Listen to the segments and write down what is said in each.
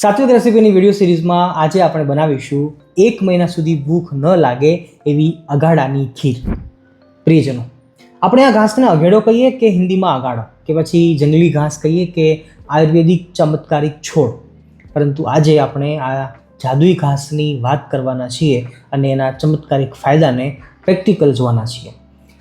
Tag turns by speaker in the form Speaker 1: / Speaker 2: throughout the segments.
Speaker 1: સાત્વિક રેસીપીની video સિરીઝમાં આજે આપણે બનાવીશું એક મહિના સુધી ભૂખ ન લાગે એવી અગાડાની ખીર. પ્રિયજનો, આપણે આ ઘાસને અઘેડો કહીએ કે હિન્દીમાં અગાડો? કે પછી જંગલી ઘાસ કહીએ કે આયુર્વેદિક ચમત્કારિક છોડ? પરંતુ આજે આપણે આ જાદુઈ ઘાસની વાત કરવાના છીએ અને એના ચમત્કારિક ફાયદાને પ્રેક્ટિકલ જોવાના છીએ.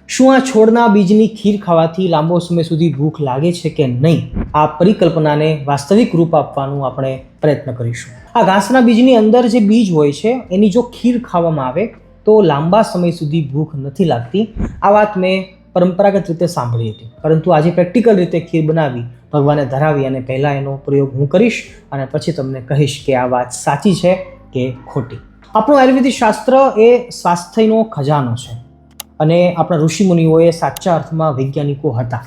Speaker 1: શું આ છોડના બીજની ખીર ખાવાથી લાંબો સમય સુધી ભૂખ લાગે છે કે નહીં? આ પરિકલ્પનાને વાસ્તવિક રૂપ આપવાનું આપણે પ્રયત્ન કરીશું. આ ઘાસના બીજની અંદર જે બીજ હોય છે, એની જો ખીર ખાવામાં આવે, તો લાંબા સમય સુધી ભૂખ નથી લાગતી. આ વાત મેં પરંપરાગત રીતે સાંભળી હતી. પરંતુ આજે પ્રેક્ટિકલ રીતે ખીર બનાવી, ભગવાને ધરાવી અને પહેલાં એનો પ્રયોગ હું કરીશ અને પછી તમને કહીશ કે આ વાત સાચી છે કે ખોટી. આપણું આયુર્વેદિક શાસ્ત્ર એ સ્વાસ્થ્યનો ખજાનો છે. અને આપણા ઋષિમુનિઓએ સાચા અર્થમાં વૈજ્ઞાનિકો હતા.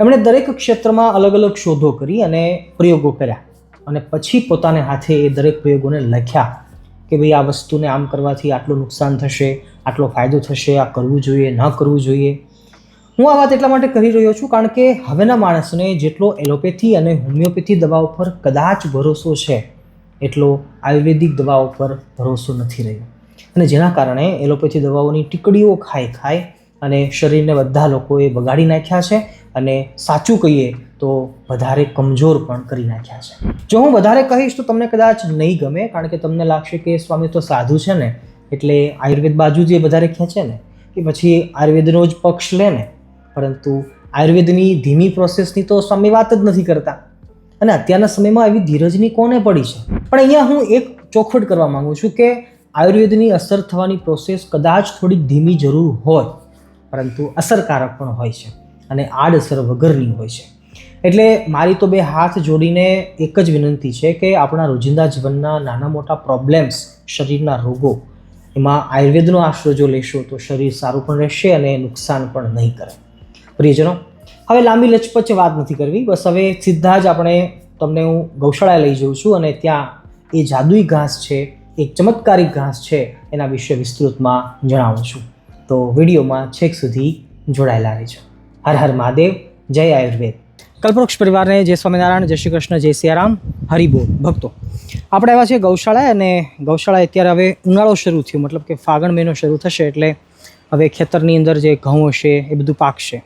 Speaker 1: એમણે દરેક ક્ષેત્રમાં અલગ અલગ શોધો કરી અને પ્રયોગો કર્યા. અને પછી પોતાને હાથે એ દરેક પ્રયોગોને લખ્યા કે ભાઈ આ વસ્તુને આમ કરવાથી આટલું નુકસાન થશે, આટલો ફાયદો થશે, આ કરવું જોઈએ, ન કરવું જોઈએ. હું આ વાત એટલા માટે કરી રહ્યો છું કારણ કે હવેના માણસને જેટલો એલોપેથી અને હોમિયોપેથી દવાઓ પર કદાચ ભરોસો છે, એટલો આયુર્વેદિક દવાઓ પર ભરોસો નથી રહ્યો. અને જેના કારણે એલોપેથી દવાઓની ટીકડીઓ ખાઈ ખાઈ અને શરીરને બધા લોકોએ બગાડી નાખ્યા છે અને સાચું કહીએ તો વધારે કમજોર પણ કરી નાખ્યા છે. જો હું વધારે કહીશ તો તમને કદાચ નહીં ગમે કારણ કે તમને લાગશે કે સ્વામી તો સાધુ છે ને, એટલે આયુર્વેદ બાજુ જે વધારે ખેંચે ને કે પછી આયુર્વેદનો જ પક્ષ લે ને, પરંતુ આયુર્વેદની ધીમી પ્રોસેસની તો સ્વામી વાત જ નથી કરતા. અને અત્યારના સમયમાં એવી ધીરજની કોને પડી છે? પણ અહીંયા હું એક ચોખવટ કરવા માગું છું કે આયુર્વેદની અસર થવાની પ્રોસેસ કદાચ થોડીક ધીમી જરૂર હોય, પરંતુ અસરકારક પણ હોય છે અને આડઅસર વગરની હોય છે. એટલે મારી તો બે હાથ જોડીને એક જ વિનંતી છે કે આપણા રોજિંદા જીવનના નાના મોટા પ્રોબ્લેમ્સ શરીરના રોગો, એમાં આયુર્વેદનો આશરો જો લેશો તો શરીર સારું પણ રહેશે અને નુકસાન પણ નહીં કરે. પ્રિયજનો, હવે લાંબી લચપચ વાત નથી કરવી. બસ હવે સીધા જ આપણે તમને હું ગૌશાળાએ લઈ જઉં છું અને ત્યાં એ જાદુઈ ઘાસ છે એક ચમત્કારિક ઘાસ છે એના વિશે વિસ્તૃતમાં જણાવું છું. તો વિડીયોમાં છેક સુધી જોડાયેલા રહેજો. હર હર મહાદેવ, જય આયુર્વેદ. કલ્પવૃક્ષ પરિવારને જય સ્વામિનારાયણ, જય શ્રી કૃષ્ણ, જય સિયારામ હરિબોલ ભક્તો. આપણે આવ્યા છીએ ગૌશાળાએ અને ગૌશાળા અત્યારે હવે ઉનાળો શરૂ થયો. મતલબ કે ફાગણ મહિનો શરૂ થશે એટલે હવે ખેતરની અંદર જે ઘઉં હશે એ બધું પાકશે.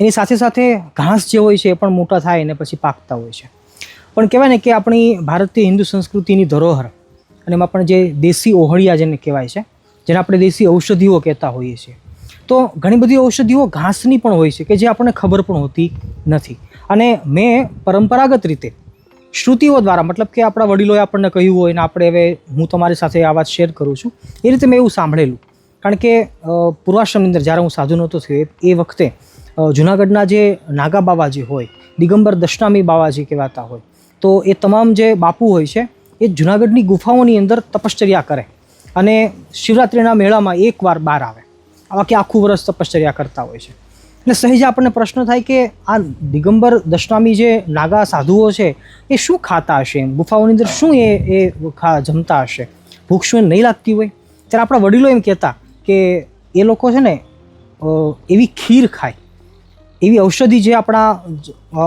Speaker 1: એની સાથે સાથે ઘાસ જે હોય છે એ પણ મોટા થાય અને પછી પાકતા હોય છે. પણ કહેવાય ને કે આપણી ભારતીય હિન્દુ સંસ્કૃતિની ધરોહર અને એમાં પણ જે દેશી ઓહળિયા જેને કહેવાય છે, જેને આપણે દેશી ઔષધિઓ કહેતા હોઈએ છીએ. તો ઘણી બધી ઔષધિઓ ઘાસની પણ હોય છે કે જે આપણને ખબર પણ હોતી નથી. અને મેં પરંપરાગત રીતે શ્રુતિઓ દ્વારા, મતલબ કે આપણા વડીલોએ આપણને કહ્યું હોય ને આપણે હવે હું તમારી સાથે આ વાત શેર કરું છું, એ રીતે મેં એવું સાંભળેલું. કારણ કે પૂર્વાશ્રમની અંદર જ્યારે હું સાધુ નહોતો થયો, એ વખતે જુનાગઢના જે નાગા બાવાજી હોય, દિગંબર દશનામી બાવાજી કહેવાતા હોય, તો એ તમામ જે બાપુ હોય છે એ જુનાગઢની ગુફાઓની અંદર તપશ્ચર્યા કરે અને શિવરાત્રિના મેળામાં એકવાર બહાર આવે. આવા કે આખું વર્ષ તપશ્ચર્યા કરતા હોય છે. એટલે સહેજ આપણને પ્રશ્ન થાય કે આ દિગંબર દશનામી જે નાગા સાધુઓ છે, એ શું ખાતા હશે એમ? ગુફાઓની અંદર શું એ એ ખા જમતા હશે? ભૂખ શું નહીં લાગતી હોય? ત્યારે આપણા વડીલો એમ કહેતા કે એ લોકો છે ને એવી ખીર ખાય. એવી ઔષધિ જે આપણા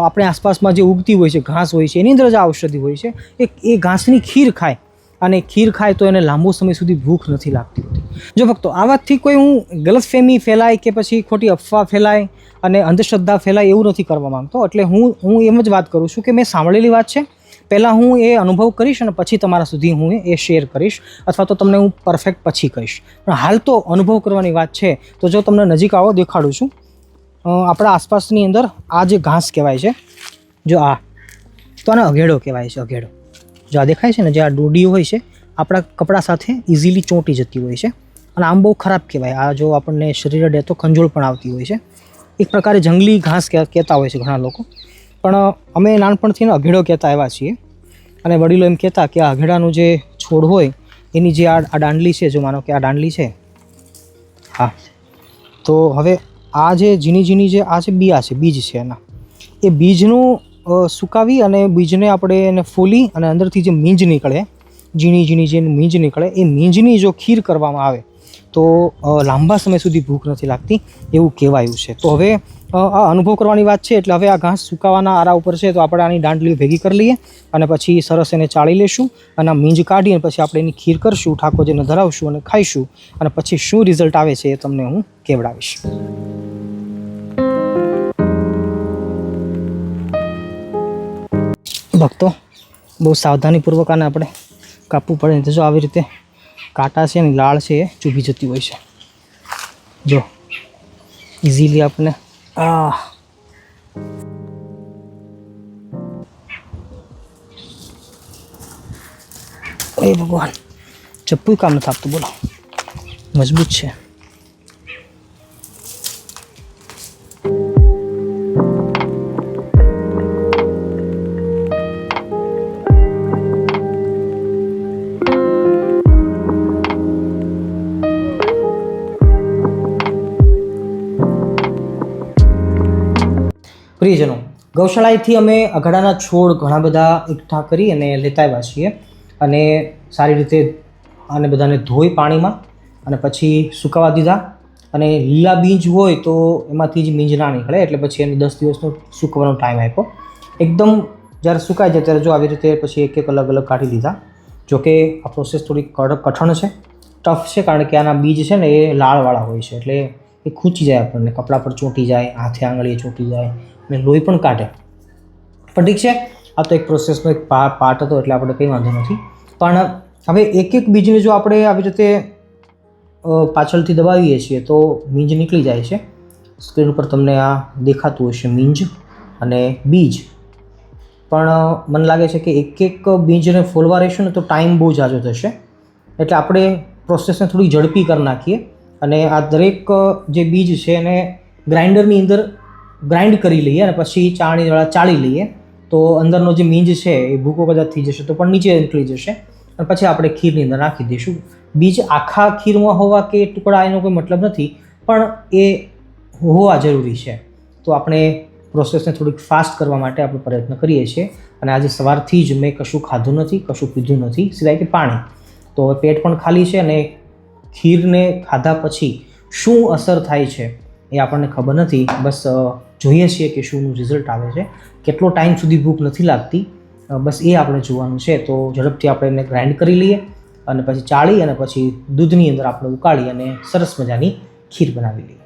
Speaker 1: આપણે આસપાસમાં જે ઉગતી હોય છે, ઘાસ હોય છે, એની અંદર જ આ ઔષધિ હોય છે, એ એ ઘાસની ખીર ખાય. અને ખીર ખાય તો એને લાંબો સમય સુધી ભૂખ નથી લાગતી હોતી. જો ભક્તો, આ વાતથી કોઈ હું ગલતફહેમી ફેલાય કે પછી ખોટી અફવા ફેલાય અને અંધશ્રદ્ધા ફેલાય એવું નથી કરવા માંગતો. એટલે હું હું એમ જ વાત કરું છું કે મેં સાંભળેલી વાત છે. પહેલાં હું એ અનુભવ કરીશ અને પછી તમારા સુધી હું એ શેર કરીશ અથવા તો તમને હું પરફેક્ટ પછી કહીશ. પણ હાલ તો અનુભવ કરવાની વાત છે. તો જો તમને નજીક આવો, દેખાડું છું. આપણા આસપાસની અંદર આ જે ઘાસ કહેવાય છે, જો આ, તો આને અઘેડો કહેવાય છે, અઘેડો. જો આ દેખાય છે ને, જે આ ડોડીઓ હોય છે, આપણા કપડા સાથે ઇઝીલી ચોંટી જતી હોય છે. અને આમ બહુ ખરાબ કહેવાય. આ જો આપણને શરીર અડે તો ખંજોળ પણ આવતી હોય છે. એક પ્રકારે જંગલી ઘાસ કહેતા કહેતા હોય છે ઘણા લોકો. પણ અમે નાનપણથી અઘેડો કહેતા આવ્યા છીએ. અને વડીલો એમ કહેતા કે આ અઘેડાનું જે છોડ હોય, એની જે આ આ દાંડલી છે, જો માનો કે આ દાંડલી છે. હા. તો હવે આ જે ઝીણી ઝીણી જે, આ છે બિયા છે, બીજ છે એના. એ બીજનું સુકાવી અને બીજને આપણે એને ફોલી અને અંદરથી જે મીંજ નીકળે, ઝીણી ઝીણી જે મીંજ નીકળે, એ મીંજની જો ખીર કરવામાં આવે, તો લાંબા સમય સુધી ભૂખ નથી લાગતી એવું કહેવાયું છે. તો હવે આ અનુભવ કરવાની વાત છે, એટલે હવે આ ઘાસ સુકાવાના આરા ઉપર છે, તો આપણે આની દાંડલી ભેગી કરી લઈએ અને પછી સરસ એને ચાળી લેશું અને આ મીંજ કાઢી અને પછી આપણે એની ખીર કરશું, ઠાકોરજીને ધરાવશું અને ખાઈશું અને પછી શું રિઝલ્ટ આવે છે એ તમને હું કેવડાવીશ. ભક્તો, બહુ સાવધાનીપૂર્વક આને આપણે કાપવું પડે નહીં જો આવી રીતે કાંટા છે ને લાળ છે એ ચૂભી જતી હોય છે. જો ઇઝીલી આપણે આ ભગવાન ચપ્પુ કામ નથી આપતું, બોલો. મજબૂત છે. પ્રિયજનો, ગૌશાળાએથી અમે અઘાડાના છોડ ઘણા બધા એકઠા કરી અને લેતા આવ્યા છીએ. અને સારી રીતે આને બધાને ધોઈ પાણીમાં અને પછી સુકાવા દીધા. અને લીલા બીજ હોય તો એમાંથી જ ના નીકળે, એટલે પછી એને દસ દિવસનો સૂકવાનો ટાઈમ આપ્યો. એકદમ જ્યારે સુકાઈ જાય ત્યારે જો આવી રીતે પછી એક એક અલગ અલગ કાઢી દીધા જોકે આ પ્રોસેસ થોડી કઠણ છે. ટફ છે કારણ કે આના બીજ છે ને એ લાળવાળા હોય છે, એટલે એ ખૂંચી જાય આપણને, કપડા પર ચોંટી જાય, હાથે આંગળીએ ચોંટી જાય અને લોહી પણ કાઢે. પણ ઠીક છે, આ તો એક પ્રોસેસનો એક પાર્ટ હતો એટલે આપણે કંઈ વાંધો નથી. પણ હવે એક એક બીજને જો આપણે આવી રીતે પાછળથી દબાવીએ છીએ તો મીંજ નીકળી જાય છે. સ્ક્રીન ઉપર તમને આ દેખાતું હશે મીંજ અને બીજ. પણ મને લાગે છે કે એક એક બીજને ફોલવા રહેશું ને તો ટાઈમ બહુ જાજો થશે. એટલે આપણે પ્રોસેસને થોડી ઝડપી કરી નાખીએ અને આ દરેક જે બીજ છે એને ગ્રાઇન્ડરની અંદર ગ્રાઇન્ડ કરી લઈએ અને પછી દ્વારા ચાળી લઈએ. તો અંદરનો જે મીંજ છે એ ભૂકો કદાચ થઈ જશે તો પણ નીચે નીકળી જશે. અને પછી આપણે ખીરની અંદર નાખી દઈશું. બીજ આખા ખીરમાં હોવા કે ટુકડા એનો કોઈ મતલબ નથી, પણ એ હોવા જરૂરી છે. તો આપણે પ્રોસેસને થોડીક ફાસ્ટ કરવા માટે આપણે પ્રયત્ન કરીએ છીએ. અને આજે સવારથી જ મેં કશું ખાધું નથી, કશું પીધું નથી, સિવાય કે પાણી. તો પેટ પણ ખાલી છે અને ખીરને ખાધા પછી શું અસર થાય છે એ આપણને ખબર નથી. બસ જોઈએ છીએ કે શુંનું રિઝલ્ટ આવે છે. કેટલો ટાઈમ સુધી ભૂખ નથી લાગતી બસ એ આપણે જોવાનું છે. તો ઝડપથી આપણે એને ગ્રાઇન્ડ કરી લઈએ અને પછી ચાળી અને પછી દૂધની અંદર આપણે ઉકાળી અને સરસ મજાની ખીર બનાવી લઈએ.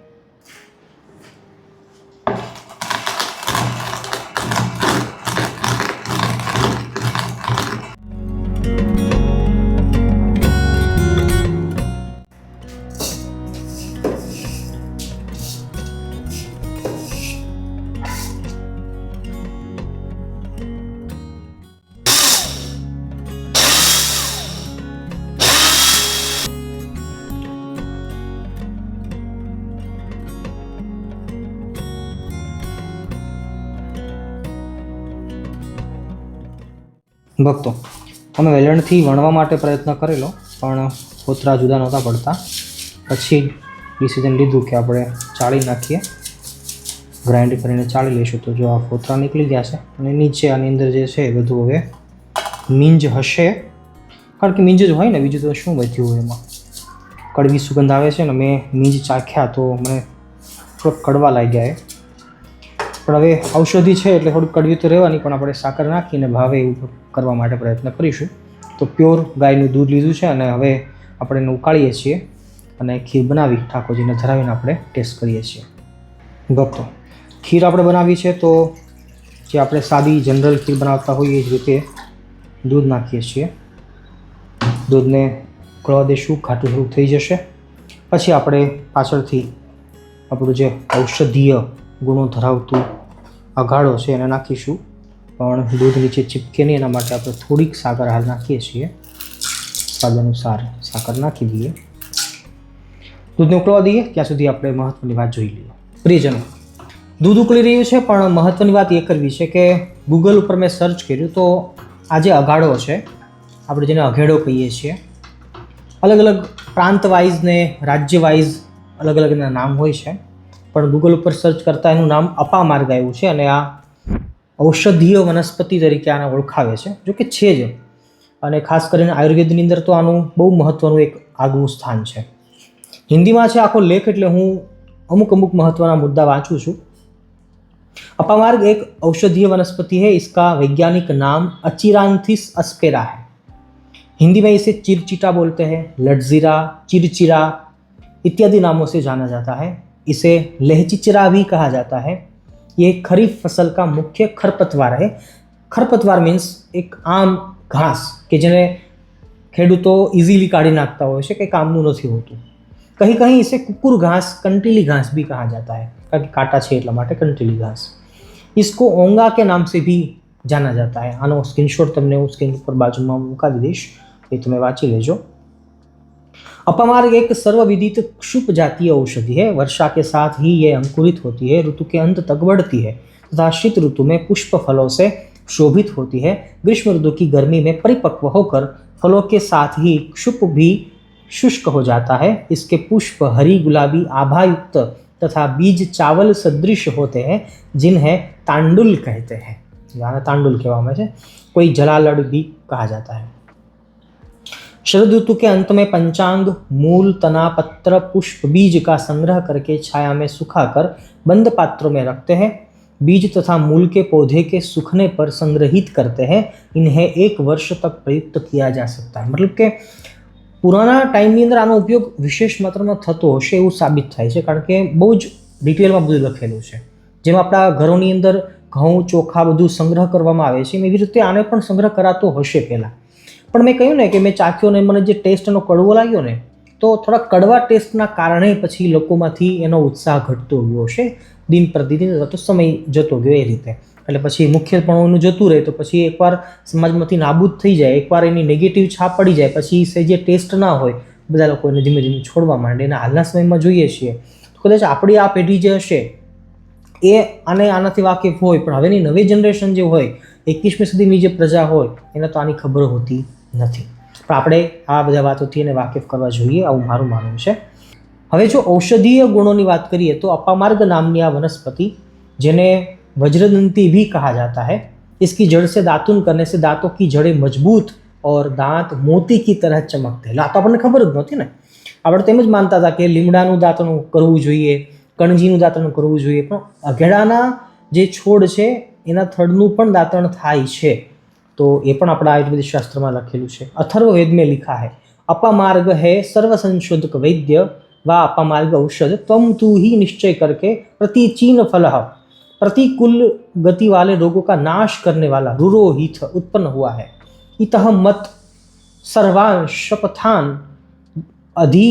Speaker 1: ભક્તો, અમે વેલણથી વણવા માટે પ્રયત્ન કરેલો, પણ કોતરા જુદા નહોતા પડતા. પછી ડિસિઝન લીધું કે આપણે ચાળી નાખીએ. ગ્રાઇન્ડ કરીને ચાળી લઈશું. તો જો આ ફોતરા નીકળી ગયા છે, અને નીચે આની અંદર જે છે એ બધું હવે મીંજ હશે. કારણ કે મીંજ જ હોય ને, બીજું તો શું વધ્યું હોય એમાં? કડવી સુગંધ આવે છે ને, મેં મીંજ ચાખ્યા તો મને થોડોક કડવા લાગ્યા એ. પણ હવે ઔષધિ છે એટલે થોડુંક કડવી તો રહેવાની, પણ આપણે સાકર નાખીને ભાવે એવું કરવા માટે પ્રયત્ન કરીશું. તો પ્યોર ગાયનું દૂધ લીધું છે અને હવે આપણે એને ઉકાળીએ છીએ અને ખીર બનાવી ઠાકોરજીને ધરાવીને આપણે ટેસ્ટ કરીએ છીએ. ભક્તો, ખીર આપણે બનાવી છે તો જે આપણે સાદી જનરલ ખીર બનાવતા હોઈએ એ જ રીતે દૂધ નાખીએ છીએ. દૂધને ઉકળવા દઈશું, ખાટું થોડું થઈ જશે. પછી આપણે પાછળથી આપણું જે ઔષધીય ગુણો ધરાવતું અઘાડો છે એને નાખીશું. પણ દૂધ નીચે ચીપકે નહીં એના માટે આપણે થોડીક સાકર હાલ નાખીએ છીએ. સ્વાદ અનુસાર સાકર નાખી દઈએ. દૂધને ઉકળવા દઈએ, ત્યાં સુધી આપણે મહત્ત્વની વાત જોઈ લઈએ. પ્રિયજનો, દૂધ ઉકળી રહ્યું છે, પણ મહત્ત્વની વાત એ કરવી છે કે ગૂગલ ઉપર મેં સર્ચ કર્યું તો આ જે અઘાડો છે, આપણે જેને અઘેડો કહીએ છીએ અલગ અલગ પ્રાંત વાઇઝ ને રાજ્ય વાઇઝ અલગ અલગ એના નામ હોય છે. પણ ગૂગલ ઉપર સર્ચ કરતાં એનું નામ અપામાર્ગ આવ્યું છે અને આ ઔષધીય વનસ્પતિ તરીકે આને ઓળખાવે છે, જો કે છે જ. અને ખાસ કરીને આયુર્વેદની અંદર તો આનું બહુ મહત્ત્વનું એક આગવું સ્થાન છે. હિન્દીમાં છે આખો લેખ એટલે હું અમુક અમુક મહત્ત્વના મુદ્દા વાંચું છું. અપામાર્ગ એક ઔષધીય વનસ્પતિ है इसका વૈજ્ઞાનિક નામ અચિરાન્થિસ अस्पेरा है હિન્દીમાં में ચિરચિટા બોલતે बोलते हैं ચિરચિરા चिरचिरा નામો नामों से જાતા जाता इसे लहचिचरा भी कहा जाता है ये खरीफ फसल का मुख्य खरपतवार है ખરપતવાર મીન્સ એક આમ ઘાસ કે જેને ખેડૂતો ઇઝીલી કાઢી નાખતા હોય છે કે કામનું નથી હોતું कहीं कहीं इसे कुकुर घास कंटीली घास भी कहा जाता है કારણ કે કાંટા છે એટલા માટે કંટીલી ઘાસ इसको ओंगा के नाम से भी जाना जाता है આનો સ્ક્રીનશોટ તમને હું સ્ક્રીન ઉપર બાજુમાં મુકાવી દઈશ એ તમે વાંચી લેજો अपमार्ग एक सर्वविदित क्षुप जातीय औषधि है। वर्षा के साथ ही ये अंकुरित होती है, ऋतु के अंत तक बढ़ती है, तथा शीत ऋतु में पुष्प फलों से शोभित होती है। ग्रीष्म ऋतु की गर्मी में परिपक्व होकर फलों के साथ ही क्षुप भी शुष्क हो जाता है। इसके पुष्प हरी, गुलाबी, आभायुक्त तथा बीज चावल सदृश होते हैं, जिन्हें तांडुल कहते हैं। तांडुल के वाम से कोई जलालड़ भी कहा जाता है। शरद ऋतु के अंत में पंचांग मूल तना पत्र पुष्प बीज का संग्रह करके छाया में सुखाकर बंद पात्रों में रखते हैं बीज तथा मूल के पौधे के सूखने पर संग्रहित करते हैं इन्हें एक वर्ष तक प्रयुक्त किया जा सकता है मतलब કે પુરાના ટાઈમની અંદર આનો ઉપયોગ વિશેષ માત્રામાં થતો હશે એવું સાબિત થાય છે કારણ કે બહુ જ ડિટેલમાં બધું લખેલું છે જેમ આપણા ઘરોની અંદર ઘઉં ચોખા બધું સંગ્રહ કરવામાં આવે છે એવી રીતે આને પણ સંગ્રહ કરાતો હશે પહેલાં પણ મેં કહ્યું ને કે મેં ચાખ્યો ને મને જે ટેસ્ટનો કડવો લાગ્યો ને, તો થોડા કડવા ટેસ્ટના કારણે પછી લોકોમાંથી એનો ઉત્સાહ ઘટતો ગયો હશે. દિન પ્રતિદિન તો સમય જતો ગયો એ રીતે. એટલે પછી મુખ્યપણું જતું રહે તો પછી એકવાર સમાજમાંથી નાબૂદ થઈ જાય, એકવાર એની નેગેટિવ છાપ પડી જાય, પછી જે ટેસ્ટ ના હોય, બધા લોકો એને ધીમે ધીમે છોડવા માંડે અને હાલના સમયમાં જોઈએ છીએ. કદાચ આપણી આ પેઢી જે હશે, એ આને આનાથી વાકેફ હોય, પણ હવેની નવી જનરેશન જે હોય, એકવીસમી સુધીની જે પ્રજા હોય, એને તો આની ખબર હોતી નથી. પણ આપણે આ બધા વાતોથી એને વાકેફ કરવા જોઈએ, આવું મારું માનવું છે. હવે જો ઔષધીય ગુણોની વાત કરીએ તો અપામાર્ગ નામની આ વનસ્પતિ, જેને વજ્રદંતી भी कहा जाता है इसकी जड़ से दातुन करने से दांतों की जड़ें मजबूत और दांत મોતી કી तरह चमकते આ તો આપણને ખબર જ નહોતી ને? આપણે તો જ માનતા હતા કે લીમડાનું દાંતણું કરવું જોઈએ, કણજીનું દાંતણું કરવું જોઈએ, પણ અઘેડાના જે છોડ છે, એના થડનું પણ દાંતણ થાય છે. તો એ પણ આપણા આયુર્વેદ શાસ્ત્રમાં લખેલું છે અથર્વવેદ में लिखा है अपामार्ग है सर्व संशोधक वैद्य व अपामार्ग औषध त्वम तू ही निश्चय करके प्रतिचीन फल प्रतिकूल गति वाले रोगों का नाश करने वाला रुरोहित उत्पन्न हुआ है इतः मत सर्वांश शपथान अधि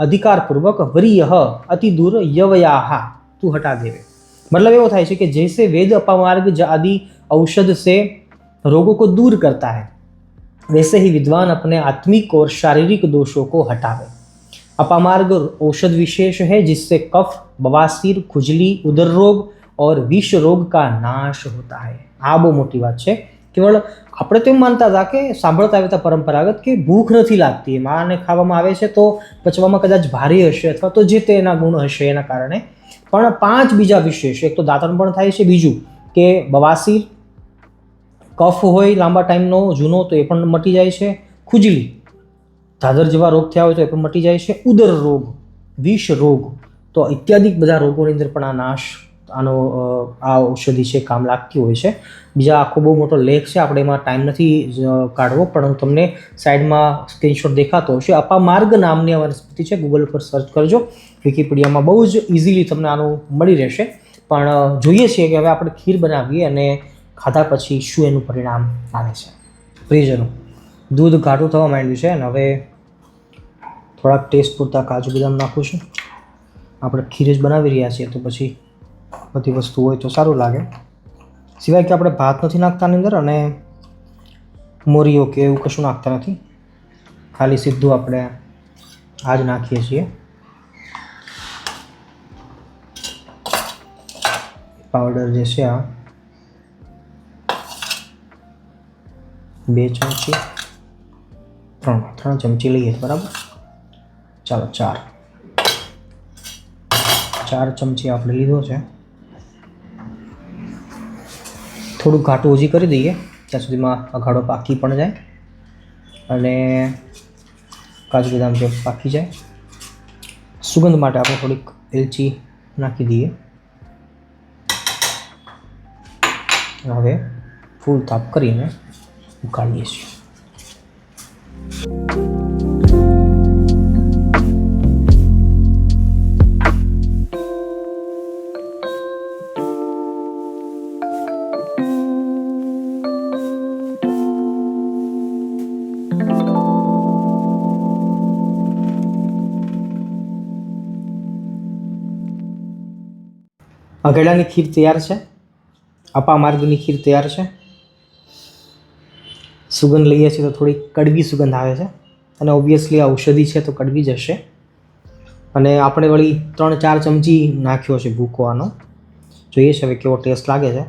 Speaker 1: अधिकार पूर्वक वरीय अति दूर यवयाहा तू हटा देवे मतलब एवो થાય છે કે जैसे वेद अपामार्ग ज आदि औषध से रोगों को दूर करता है वैसे ही विद्वान अपने आत्मिक और शारीरिक दोषों को हटावे अपामार्ग औषध विशेष है जिससे कफ बवासीर खुजली उदर रोग और विष रोग का नाश होता है આ બહુ મોટી વાત છે કેવળ આપણે તો એમ માનતા હતા કે સાંભળતા આવ્યા હતા પરંપરાગત કે ભૂખ નથી લાગતી એમ આને ખાવામાં આવે છે તો પચવામાં કદાચ ભારે હશે અથવા તો જે તે એના ગુણ હશે એના કારણે પણ પાંચ બીજા વિશેષ એક તો દાંતણ પણ થાય છે બીજું કે બવાસીર કફ હોય, લાંબા ટાઈમનો, જૂનો, તો એ પણ મટી જાય છે. ખુજલી, ધાધર જેવા રોગ થયા હોય તો એ પણ મટી જાય છે. ઉદર રોગ, વિષ રોગ, તો ઇત્યાદિ બધા રોગોની અંદર પણ આ નાશ, આનો આ ઔષધિ છે, કામ લાગતી હોય છે. બીજા આખો બહુ મોટો લેખ છે, આપણે એમાં ટાઈમ નથી કાઢવો, પણ હું તમને સાઈડમાં સ્ક્રીનશોટ દેખાતો હશે. અપામાર્ગ નામની આ વનસ્પતિ છે ગૂગલ પર સર્ચ કરજો. વિકીપીડિયામાં બહુ જ ઇઝીલી તમને આનું મળી રહેશે. પણ જોઈએ છીએ કે હવે આપણે ખીર બનાવીએ અને ખાધા પછી શું એનું પરિણામ આવે છે? પ્રિયજનો દૂધ ઘાટું થવા માંડ્યું છે અને હવે થોડાક ટેસ્ટ પૂરતા કાજુ બદામ નાખું છું. આપણે ખીર જ બનાવી રહ્યા છીએ તો પછી બધી વસ્તુ હોય તો સારું લાગે. સિવાય કે આપણે ભાત નથી નાખતા આની અંદર અને મોરીઓ કે એવું કશું નાખતા નથી. ખાલી સીધું આપણે આ જ નાખીએ છીએ. પાવડર જે છે આ. બે ચમચી ત્રણ ત્રણ ચમચી લઈએ, બરાબર? ચાલો, ચાર. ચાર ચમચી આપણે લીધો છે. થોડું ઘાટું ઓછી કરી દઈએ, ત્યાં સુધીમાં અઘાડો પાકી પણ જાય. અને કાજુ બદામ જે પાકી જાય. સુગંધ માટે આપણે થોડીક એલચી નાખી દઈએ. હવે ફૂલ તાપ કરીને ઉકાળીએ છીએ અઘેડાની ખીર તૈયાર છે? અપા માર્ગની ખીર તૈયાર છે? સુગંધ લઈએ છીએ તો થોડી કડવી સુગંધ આવે છે. અને ઓબ્વિયસલી ઔષધિ છે તો કડવી જશે અને આપણે વળી ત્રણ ચાર ચમચી નાખ્યો છે ભૂકો જોઈએ છે હવે કેવો ટેસ્ટ લાગે છે.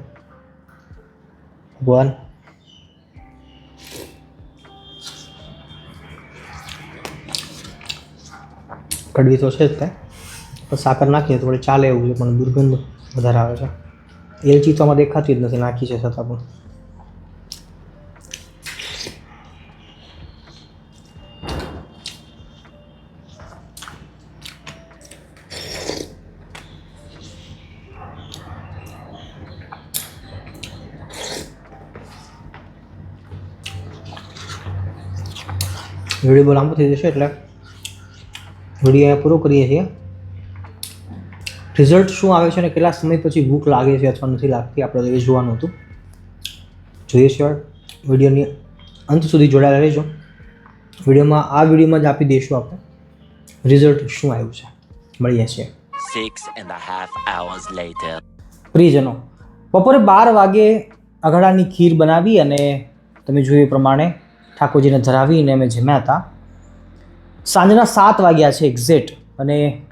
Speaker 1: ભગવાન. કડવી તો છે જ તે. સાકર નાખીએ તો વળી ચાલે એવું છે, પણ દુર્ગંધ વધારે આવે છે. એલચી તો આમાં દેખાતી જ નથી, નાખી છે છતાં પણ. વીડિયો બહુ લાંબો થઈ જશે એટલે વીડિયો અહીંયા પૂરો કરીએ છીએ. રિઝલ્ટ શું આવે છે અને કેટલા સમય પછી ભૂખ લાગે છે અથવા નથી લાગતી આપણે એ જોવાનું હતું. જોઈએ છીએ વિડીયોની અંત સુધી જોડાયેલા રહેજો. વિડીયોમાં આ વિડીયોમાં જ આપી દઈશું આપણે. રિઝલ્ટ શું આવ્યું છે? મળીએ છીએ.
Speaker 2: Six and half half later.
Speaker 1: પ્રિયજનો બપોરે બાર વાગે અઘાડાની ખીર બનાવી અને તમે જોયું એ પ્રમાણે ઠાકોરજીને ધરાવીને અમે જમ્યા હતા સાંજના સાત વાગ્યા છે એક્ઝેક્ટ અને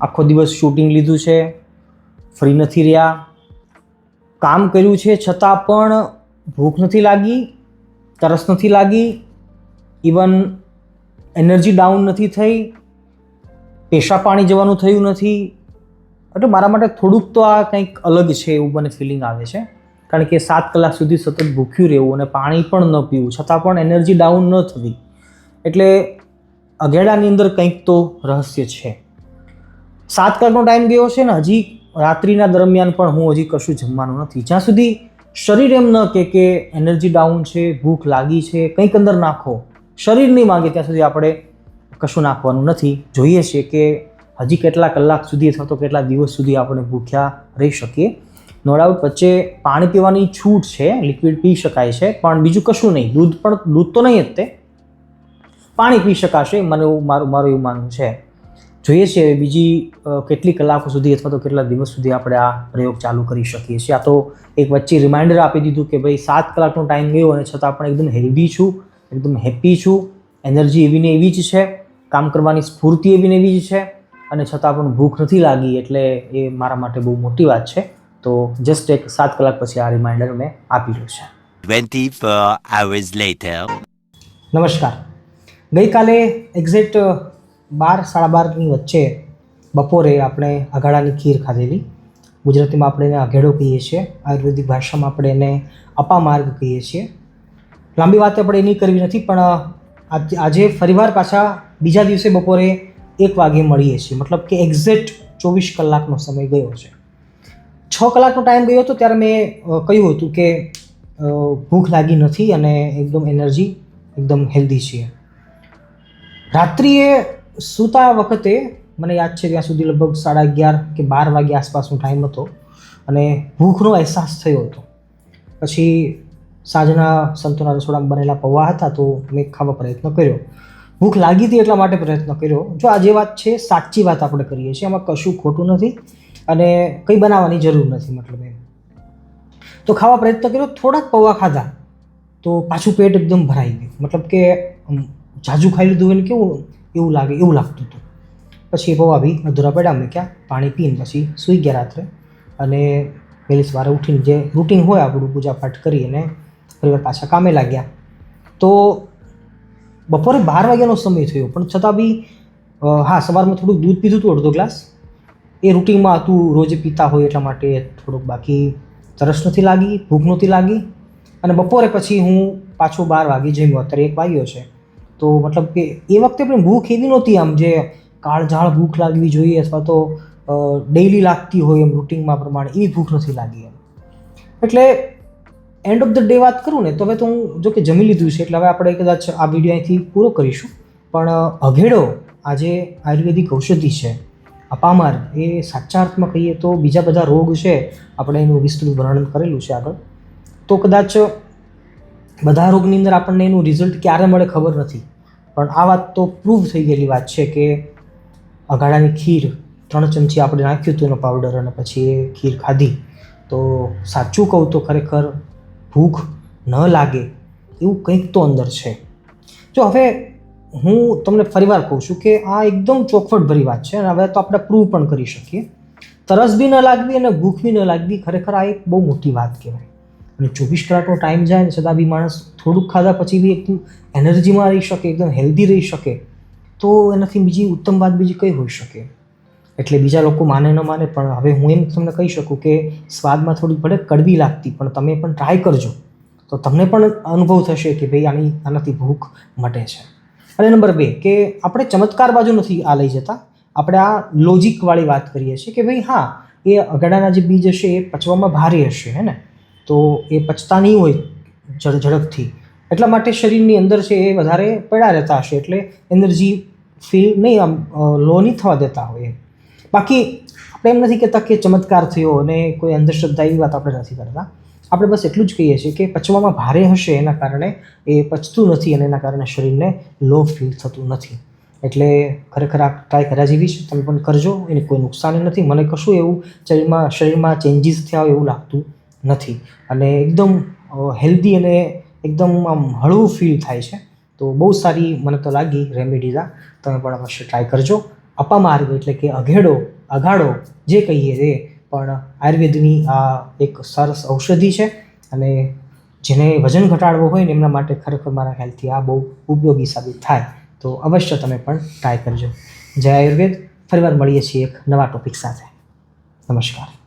Speaker 1: આખો દિવસ શૂટિંગ લીધું છે. ફ્રી નથી રહ્યા. કામ કર્યું છે છતાં પણ ભૂખ નથી લાગી, તરસ નથી લાગી. ઇવન એનર્જી ડાઉન નથી થઈ. પેશા પાણી જવાનું થયું નથી. એટલે મારા માટે થોડુંક તો આ કંઈક અલગ છે એવું મને ફિલિંગ આવે છે. કારણ કે સાત કલાક સુધી સતત ભૂખ્યું રહેવું અને પાણી પણ ન પીવું, છતાં પણ એનર્જી ડાઉન ન થવી, એટલે અઘેડાની અંદર કંઈક તો રહસ્ય છે. સાત કલાકનો ટાઈમ ગયો છે ને, હજી રાત્રિના દરમિયાન પણ હું હજી કશું જમવાનું નથી. જ્યાં સુધી શરીર એમ ન કે કે એનર્જી ડાઉન છે, ભૂખ લાગી છે, કંઈક અંદર નાખો. શરીર નહીં માંગે ત્યાં સુધી આપણે કશું નાખવાનું નથી. જોઈએ છીએ કે હજી કેટલા કલાક સુધી અથવા તો કેટલા દિવસ સુધી આપણે ભૂખ્યા રહી શકીએ. નો ડાઉટ વચ્ચે પાણી પીવાની છૂટ છે લિક્વિડ પી શકાય છે, પણ બીજું કશું નહીં. દૂધ પણ, દૂધ તો નહીં જ તે. પાણી પી શકાશે, મને એવું, મારું મારું એવું માનવું છે. જોઈએ છીએ બીજી કેટલી કલાકો સુધી અથવા તો કેટલા દિવસ સુધી આપણે આ પ્રયોગ ચાલુ કરી શકીએ છીએ. આ તો એક વચ્ચે રિમાઇન્ડર આપી દીધું કે ભાઈ, સાત કલાકનો ટાઈમ ગયો અને છતાં પણ એકદમ હેલ્ધી છું, એકદમ હેપી છું. એનર્જી એવી ને એવી જ છે. કામ કરવાની સ્ફૂર્તિ એવી ને એવી જ છે. અને છતાં પણ ભૂખ નથી લાગી એટલે એ મારા માટે બહુ મોટી વાત છે. તો જસ્ટ એક સાત કલાક પછી આ રિમાઇન્ડર મેં આપી રહ્યું છે.
Speaker 2: ટ્વેન્ટી આવર્સ લેટર
Speaker 1: નમસ્કાર. ગઈકાલે એક્ઝેક્ટ બાર સાડા બારની વચ્ચે બપોરે આપણે અઘાડાની ખીર ખાધેલી. ગુજરાતીમાં આપણે એને અઘેડો કહીએ છીએ આયુર્વેદિક ભાષામાં આપણે એને અપામાર્ગ કહીએ છીએ. લાંબી વાત આપણે એની કરવી નથી પણ આજ- આજે ફરીવાર પાછા બીજા દિવસે બપોરે એક વાગે મળીએ છીએ. મતલબ કે એક્ઝેક્ટ ચોવીસ કલાકનો સમય ગયો છે. છ કલાકનો ટાઈમ ગયો હતો ત્યારે મેં કહ્યું હતું કે ભૂખ લાગી નથી અને એકદમ એનર્જી એકદમ હેલ્ધી છે. રાત્રિએ સૂતા વખતે, મને યાદ છે ત્યાં સુધી લગભગ સાડા અગિયાર કે બાર વાગ્યા આસપાસનો ટાઈમ હતો અને ભૂખનો અહેસાસ થયો હતો. પછી સાંજના સંતોના રસોડામાં બનેલા પૌવા હતા તો મેં ખાવા પ્રયત્ન કર્યો. ભૂખ લાગી હતી એટલા માટે પ્રયત્ન કર્યો. જો આ જે વાત છે સાચી વાત આપણે કરીએ છીએ એમાં કશું ખોટું નથી. અને કંઈ બનાવવાની જરૂર નથી મતલબ એમ. તો ખાવા પ્રયત્ન કર્યો, થોડાક પૌવા ખાધા, તો પાછું પેટ એકદમ ભરાઈ ગયું. મતલબ કે જાજુ ખાઈ લીધું હોય ને કેવું એવું લાગે, એવું લાગતું હતું. પછી એ પૌવા બી અધૂરા પડ્યા, મૂક્યા, પાણી પીને પછી સૂઈ ગયા રાત્રે. અને વહેલી સવારે ઉઠીને જે રૂટીન હોય આપણું પૂજાપાઠ કરી અને પરિવાર પાછા કામે લાગ્યા. તો બપોરે બાર વાગ્યાનો સમય થયો, પણ છતાં બી હા, સવારમાં થોડુંક દૂધ પીધું હતું, અડધો ગ્લાસ. એ રૂટિનમાં હતું રોજ પીતા હોય એટલા માટે થોડુંક બાકી તરસ નથી લાગી, ભૂખ નહોતી લાગી અને બપોરે પછી હું પાછો બાર વાગી જમ્યો અત્યારે એક વાગ્યો છે. તો મતલબ કે એ વખતે પણ ભૂખ એવી નહોતી આમ જે કાળઝાળ ભૂખ લાગવી જોઈએ અથવા તો ડેઈલી લાગતી હોય એમ રૂટિનમાં પ્રમાણે એવી ભૂખ નથી લાગી એમ. એટલે એન્ડ ઓફ ધ ડે વાત કરું ને તો હવે તો હું જો કે જમી લીધું છે એટલે હવે આપણે કદાચ આ વીડિયો અહીંથી પૂરો કરીશું. પણ અઘેડો આજે આયુર્વેદિક ઔષધિ છે. અપામાર એ સાચા અર્થમાં કહીએ તો બીજા બધા રોગ છે, આપણે એનું વિસ્તૃત વર્ણન કરેલું છે આગળ. તો કદાચ બધા રોગની અંદર આપણને એનું રિઝલ્ટ ક્યારે મળે ખબર નથી. પણ આ વાત તો પ્રૂવ થઈ ગયેલી વાત છે કે અઘાડાની ખીર ત્રણ ચમચી આપણે નાખ્યું હતું એનો પાવડર અને પછી એ ખીર ખાધી. તો સાચું કહું તો ખરેખર ભૂખ ન લાગે એવું કંઈક તો અંદર છે. જો હવે હું તમને ફરીવાર કહું છું કે આ એકદમ ચોખવટ ભરી વાત છે અને હવે તો આપણે પ્રૂવ પણ કરી શકીએ. તરસ બી ન લાગવી અને ભૂખ બી ન લાગવી ખરેખર આ એક બહુ મોટી વાત કહેવાય. અને ચોવીસ કલાકનો ટાઈમ જાય ને છતાં બી માણસ થોડુંક ખાધા પછી બી એકદમ એનર્જીમાં રહી શકે, એકદમ હેલ્ધી રહી શકે, તો એનાથી બીજી ઉત્તમ વાત બીજી કઈ હોઈ શકે? એટલે બીજા લોકો માને ન માને, પણ હવે હું એમ તમને કહી શકું કે સ્વાદમાં થોડી ભલે કડવી લાગતી, પણ તમે પણ ટ્રાય કરજો. તો તમને પણ અનુભવ થશે કે ભાઈ આની આનાથી ભૂખ મટે છે. અને નંબર બે, કે આપણે ચમત્કાર બાજુ નથી આ લઈ જતા. આપણે આ લોજિકવાળી વાત કરીએ છીએ કે ભાઈ હા, એ અગાડાના જે બીજ હશે એ પચવામાં ભારે હશે, હે ને? તો એ પચતા નહીં હોય ઝડ ઝડપથી. એટલા માટે શરીરની અંદર છે એ વધારે પડ્યા રહેતા હશે, એટલે એનર્જી ફીલ નહીં આમ લો નહીં થવા દેતા હોય બાકી આપણે એમ નથી કહેતા કે ચમત્કાર થયો અને કોઈ અંધશ્રદ્ધા એવી વાત આપણે નથી કરતા. આપણે બસ એટલું જ કહીએ છીએ કે પચવામાં ભારે હશે એના કારણે એ પચતું નથી અને એના કારણે શરીરને લો ફીલ થતું નથી. એટલે ખરેખર આ ટ્રાય કર્યા જેવી છે, તમે પણ કરજો, એને કોઈ નુકસાન નથી. મને કશું એવું શરીરમાં શરીરમાં ચેન્જીસ થયા હોય એવું લાગતું નથી. અને એકદમ હેલ્ધી અને એકદમ આમ હળવું ફીલ થાય છે. તો બહુ સારી મને તો લાગી રેમેડીઝ તમે પણ અવશ્ય ટ્રાય કરજો. અપામાર્ગ એટલે કે અઘેડો, અઘાડો જે કહીએ તે પણ આયુર્વેદની આ એક સરસ ઔષધિ છે અને જેને વજન ઘટાડવો હોય ને એમના માટે ખરેખર મારા ખ્યાલથી આ બહુ ઉપયોગી સાબિત થાય, તો અવશ્ય તમે પણ ટ્રાય કરજો. જય આયુર્વેદ, ફરીવાર મળીએ છીએ એક નવા ટોપિક સાથે. નમસ્કાર.